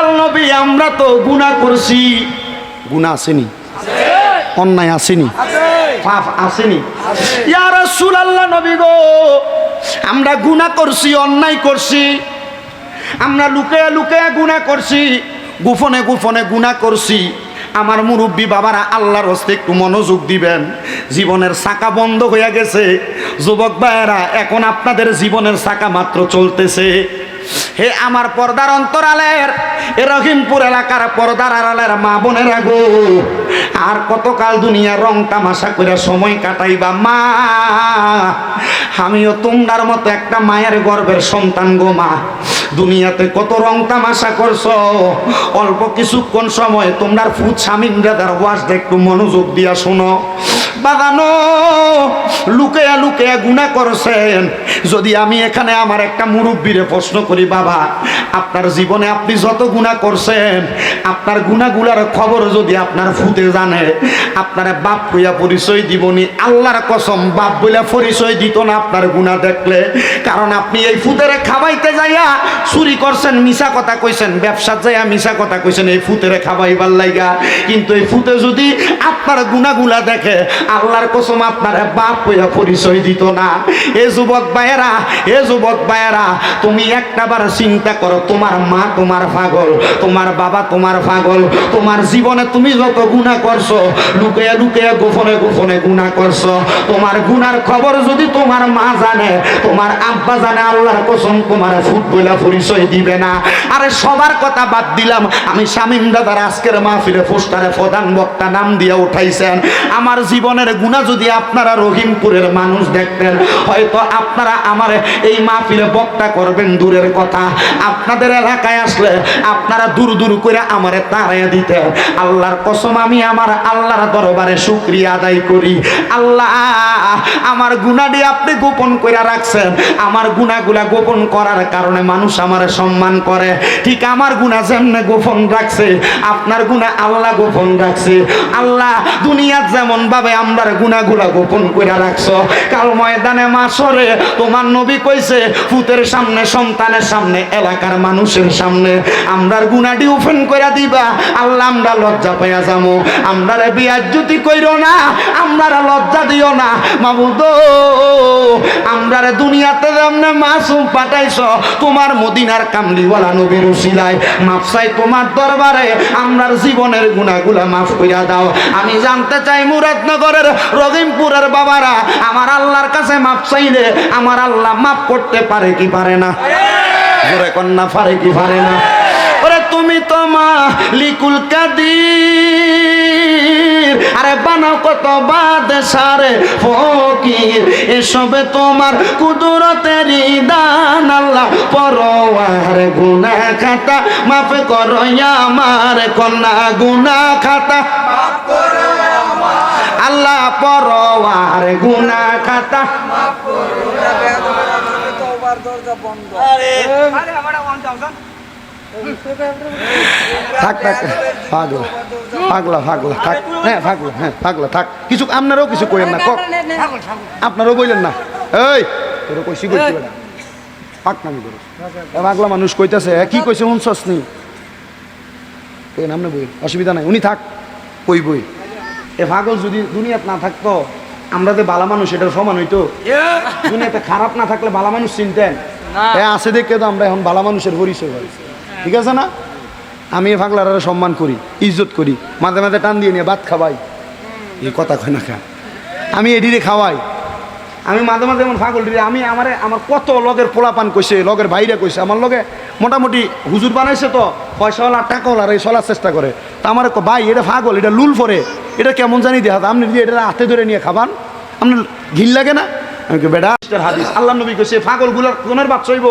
দয়াল নবী আমরা তো গুনাহ করছি। গুনাহ আসেনি। অন্যায় আসেনি। পাপ আসেনি। ইয়া রাসূলুল্লাহ নবী গো আমরা গুনাহ করছি অন্যায় করছি। আমরা লুকে লুকে গুণা করছি গোপনে গোপনে গুণা করছি। আমার মুরব্বী বাবারা আল্লাহর হস্তে একটু মনোযোগ দিবেন। জীবনের চাকা বন্ধ হয়ে গেছে। যুবক ভাইয়েরা এখন আপনাদের জীবনের চাকা মাত্র চলতেছে। হে আমার পর্দার অন্তরালের, এ রহিমপুর এলাকার পর্দার আড়ালের মা বোনেরা গো। আর কতকাল দুনিয়া রং তামাশা করে সময় কাটাইবা মা। আমিও তোমরার মতো একটা মায়ের গর্বের সন্তান গো মা। দুনিয়াতে কত রং তামাশা করছ? অল্প কিছুক্ষণ সময় তোমরা ফুট স্বামীন দাদার ওয়াজটা একটু মনোযোগ দিয়া শোনো। বাগানো। লুকেয়া লুকেয়া গুণা করছেন। যদি আমি এখানে আমার একটা মুরব্বীরে প্রশ্ন করি, বাবা, আপনার জীবনে আপনি যত গুণা করছেন, আপনার গুণাগুলার খবর যদি আপনার ফুটে জানে, আপনার বাপ কইয়া পরিচয় দিবনি, আল্লাহর কসম, বাপ বইলা পরিচয় দিত না আপনার গুণা দেখলে। কারণ আপনি এই ফুতেরে খাবাইতে যাইয়া চুরি করছেন মিশা কথা কইছেন ব্যবসা যাইয়া মিশা কথা কইছেন, এই ফুতেরে খাবাইবার লাইগা। কিন্তু এই ফুতে যদি আপনার গুণাগুলা দেখে আল্লাহর কসম আপনার বাপ কইয়া পরিচয় দিত না। এ যুবক ভাইয়েরা, এ যুবক ভাইয়েরা, তুমি একটাবার চিন্তা করো, তোমার মা তোমার পাগল, তোমার বাবা তোমার পাগল, তোমার জীবনে তুমি যত গুণা করছ লুকিয়ে লুকিয়ে গোপনে গোপনে গুণা করছ। তোমার গুনার খবর যদি তোমার মা জানে, তোমার আব্বা জানে, আল্লাহর কসম তোমার ফুট বইলা পরিচয় দিবে না। আরে সবার কথা বাদ দিলাম, আমি শামীম দাদার আজকের মাহফিলে পোস্টারে প্রধান বক্তা নাম দিয়ে উঠাইছেন। আমার জীবনের গুণা যদি আপনারা রহিমপুরের মানুষ দেখতেন, হয়তো আপনারা আমার এই মাহফিলে বক্তা করবেন দূরের কথা। আপনাদের এলাকায় আসলে আপনারা দূর দূর করে আমারে তাড়াইয়া দিতেন। আল্লাহর কসম, আমি আমার আল্লাহর দরবারে শুক্রিয়া আদায় করি। আল্লাহ, আমার গুণাটি আপনি গোপন করে রাখছেন। আমার গুণাগুলা গোপন করার কারণে মানুষ আমার সম্মান করে। ঠিক আমার গুণা যেমনে গোপন রাখছে, আপনার গুণা আল্লাহ গোপন রাখছে। আল্লাহ, দুনিয়ার যেমন ভাবে আমরা গুণাগুলা গোপন করে রাখছো। কাল ময়দানে মাসরে তোমার নবী কইছে ফুতের সামনে, সন্তানের সামনে, এলাকার মানুষের সামনে আমরার গুণাটি ওপেন করে দিবা। আল্লাহ, আমরা লজ্জা পাইয়া যাব আমরা বিয়ার জ্যোতি কইরো না আমরা লজ্জা দিও না। মাবুদ আমরা দুনিয়াতে যেমনে মাসুম পাঠাইছ, তোমার মদিনার কামলিওয়ালা নবীর উসিলায়। মাফ চাই তোমার দরবারে আমরার জীবনের গুণাগুলা মাফ কইরা দাও। আমি জানতে চাই মুরাদনগরের রহিমপুরের বাবারা, আমার আল্লাহর কাছে মাফ চাইলে আমার আল্লাহ মাফ করতে পারে কি পারে না? জোরে কন্যা, পারে কি পারে না? ওরে তুমি তো মা লিকুল কাদির, আরে বানাও কত বাদ সারে ফকির, এসবে তোমার কুদরতেরই দান আল্লাহ পরোয়ার গুনা খাতা, মাফ করো আমার কন্যা গুনা খাতা। পরোয়ার গুনা খাতা থাক থাক পাগলা পাগলা পাগলা থাক। হ্যাঁ পাগলা হ্যাঁ পাগলা থাক। কিছু আপনারাও কিছু করেন না কক। আপনারাও বললেন না। এই তোরা কইছি কইছি করো। পাগলা মানুষ কইতাছে কি কইছে শুনছস নি? কই নামনে বই? অসুবিধা নাই উনি থাক। কই বই এ পাগল যদি দুনিয়াত না থাকতো আমরা যে বালা মানুষ এটার সমান হইতো। দুনিয়াতে খারাপ না থাকলে বালা মানুষ চিনতেন। হ্যাঁ আছে দেখে তো আমরা এখন বালা মানুষের পরিচয় হয় ঠিক আছে না? আমি এ ফাগলার সম্মান করি ইজ্জত করি মাঝে মাঝে টান দিয়ে নিয়ে ভাত খাওয়াই। এই কথা কয় না খা আমি এডিরে খাওয়াই। আমি মাঝে মাঝে এমন দিলে আমি আমার আমার কত লগের পোলাপান কইছে, লগের ভাইরা কইছে, আমার লগে মোটামুটি হুজুর বানাইছে তো পয়সাওয়ালা টাকাওয়ালা এই চলার চেষ্টা করে। তা আমার ভাই, এটা পাগল, এটা লুল পরে, এটা কেমন জানি দেখা আপনি যদি এটা হাতে ধরে নিয়ে খাবান, আপনার ঘিল লাগে না? আমি বেটা হাদিস আল্লাহ নবী কইছে গুলার কোনের বাচ্চা হইব,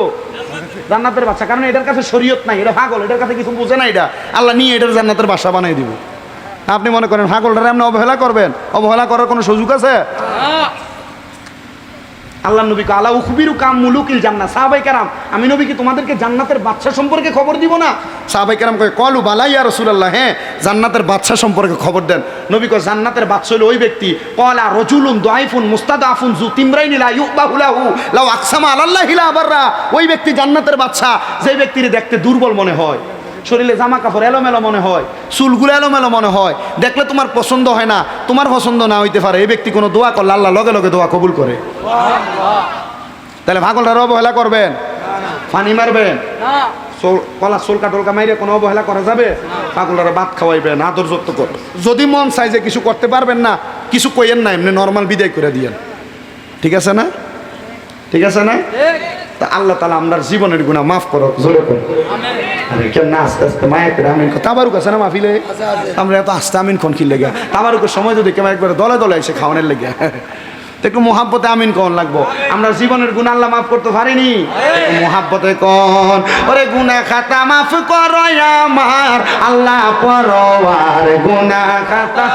জান্নাতের বাচ্চা, কারণ এটার কাছে শরীয়ত নাই, এটা পাগল, এটার কাছে কিছু বোঝে না এটা, আল্লাহ নিয়ে এটার জান্নাতের বাসা বানাই দিব। আপনি মনে করেন, পাগলটারে আপনি অবহেলা করবেন? অবহেলা করার কোনো সুযোগ আছে? আল্লাহ নবী কে আল্লাহ উখবিরু কাম মুলুকিল জান্নাত সাহাবাই কারাম, আমি নবী কি তোমাদেরকে জান্নাতের বাচ্চা সম্পর্কে খবর দিব না? সাহাবাই কারাম কয়, কলু বালাইয়া রসুলাল্লাহ। হ্যাঁ জান্নাতের বাচ্চা সম্পর্কে খবর দেন। নবী কয়, জান্নাতের বাচ্চা হলো ওই ব্যক্তি। কলা, রজুলুন দাইফুন মুস্তাদাফুন জু তিমরাইনি লা ইউবাহুলাহু লাউ আকসামা আলাল্লাহি লা বাররা ওই ব্যক্তি জান্নাতের বাচ্চা যে ব্যক্তির দেখতে দুর্বল মনে হয়, শরীরে জামা কাপড় এলোমেলো মনে হয়, চুলগুলো এলোমেলো মনে হয়, দেখলে তোমার পছন্দ হয় না, তোমার পছন্দ না হইতে পারে। এই ব্যক্তি কোনো দোয়া করলে আল্লাহ লগে লগে দোয়া কবুল করে। তাহলে ভাগলটার অবহেলা করবেন? পানি মারবেন? কলা সোলকা টোলকা মাইরে কোনো অবহেলা করা যাবে? পাগলারা ভাত খাওয়াইবেন আদর যত্ন কর যদি মন চাই যে কিছু করতে পারবেন না কিছু কইয়েন না এমনি নর্মাল বিদায় করে দিয়েন। ঠিক আছে না? ঠিক আছে না? তা আল্লাহ তালা আমরা জীবনের গুণা মাফ করো জোরে করো। আরে কেন না আস্তে আস্তে করে আমিন। তাবারুক আছে না মাহফিলে? আমরা এত আস্তে আমিন কোন কি লেগে তাবারুকের সময় যদি কেমন একবার দলে দলে এসে খাওয়ানোর লেগে। একটু মোহাব্বতে আমিন কন লাগবো। আমরা জীবনের গুণ আল্লাহ মাফ করতে পারিনি। মহাব্বতে কন। ওরে গুনা খাতা মাফ কর আমার। আল্লাহ পরওয়ার গুনা খাতা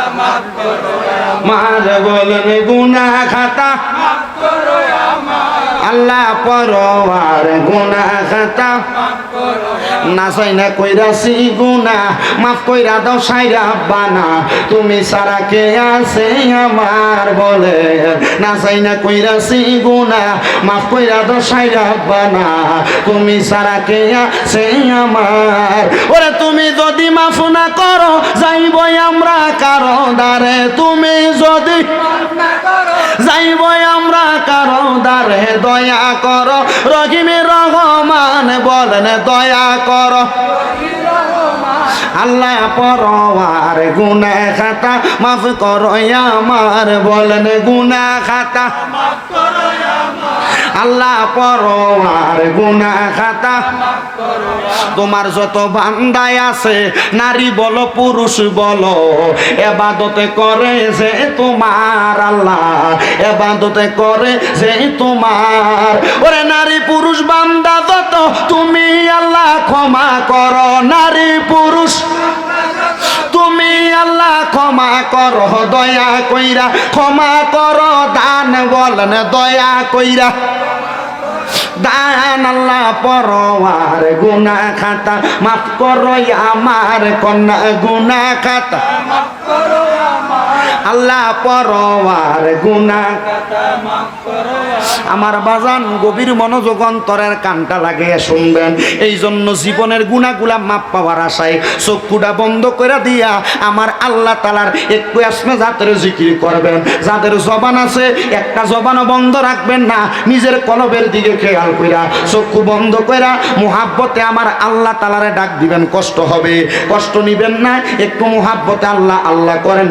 মার বলেন গুনা খাতা আল্লাহ পরওয়ার গুনা খাতা না চাই না কইরাছি গুনা মাফ কইরা দাও সাইরা বানা তুমি সারা কে আছে আমার বলে? না চাই না কইরাছি গুনা মাফ কইরা দাও সাইরা বানা তুমি সারা কে আছে আমার? ওরে তুমি যদি মাফ না করো যাইবই আমরা কারও দারে তুমি যদি যাইবই আমরা কারও দারে দয়া করো। রহিমে রহমান বলেন, দয়া কর। আল্লাহ পরওয়ার গুনা খাতা মাফ করো আমার বলেন গুনা খাতা আল্লাহ পরওয়ার গুনা খাতা। তোমার যত বান্দায় আছে, নারী বলো, পুরুষ বলো, এবাদতে করে যে তোমার আল্লাহ, এবাদতে করে যে তোমার। ওরে নারী, পুরুষ, বান্দা, যত তুমি আল্লাহ ক্ষমা করো, নারী, পুরুষ ক্ষমা কর দয়া কইরা, ক্ষমা কর দান বলেন দয়া কইরা। দান আল্লাহ পরওয়ার গুনা খাতা, মাফ করো আমার কন্যা গুনা খাতা। আল্লাহ পরওয়ার গুনা আমার বাজান গভীর মনোযোগ অন্তরের কানটা লাগিয়ে শুনবেন। এই জন্য জীবনের গুণাগুলা মাপ পাওয়ার আশায় চক্ষুটা বন্ধ করে দিয়া আমার আল্লাহ তালার একটু আসমে জাতের জিকির করবেন। যাদের জবান আছে, একটা জবানও বন্ধ রাখবেন না, নিজের কলবের দিকে খেয়াল কইরা চক্ষু বন্ধ কইরা মুহাব্বতে আমার আল্লাহ তালারে ডাক দিবেন, কষ্ট হবে। কষ্ট নিবেন না, একটু মুহাব্বতে আল্লাহ আল্লাহ করেন